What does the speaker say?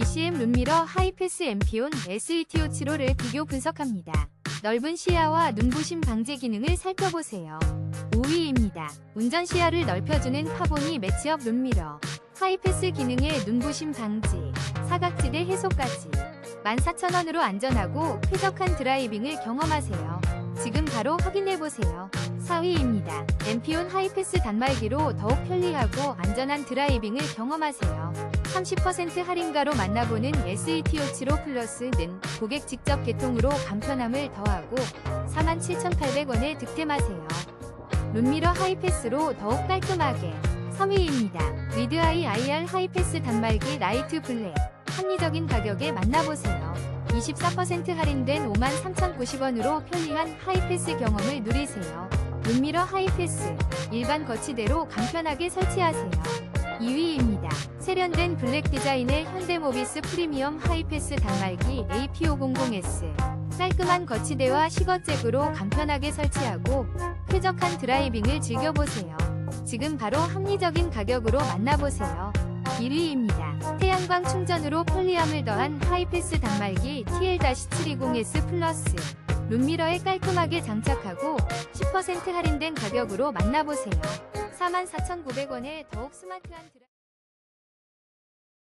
ECM 룸미러 하이패스 엠피온 SETO75를 비교 분석합니다. 넓은 시야와 눈부심 방제 기능을 살펴보세요. 5위입니다. 운전 시야를 넓혀주는 카보니 매치업 룸미러. 하이패스 기능의 눈부심 방지, 사각지대 해소까지. 14,000원으로 안전하고 쾌적한 드라이빙을 경험하세요. 지금 바로 확인해보세요. 4위입니다. 엠피온 하이패스 단말기로 더욱 편리하고 안전한 드라이빙을 경험하세요. 30% 할인가로 만나보는 SETO75 플러스는 고객 직접 개통으로 간편함을 더하고 47,800원에 득템하세요. 룸미러 하이패스로 더욱 깔끔하게 3위입니다. 리드아이 IR 하이패스 단말기 라이트 블랙 합리적인 가격에 만나보세요. 24% 할인된 53,090원으로 편리한 하이패스 경험을 누리세요. 룸미러 하이패스 일반 거치대로 간편하게 설치하세요. 2위입니다. 세련된 블랙 디자인의 현대모비스 프리미엄 하이패스 단말기 AP500S 깔끔한 거치대와 시거잭으로 간편하게 설치하고 쾌적한 드라이빙을 즐겨보세요. 지금 바로 합리적인 가격으로 만나보세요. 1위입니다. 태양광 충전으로 편리함을 더한 하이패스 단말기 TL-720S 플러스 룸미러에 깔끔하게 장착하고 10% 할인된 가격으로 만나보세요. 44,900원에 더욱 스마트한 드라...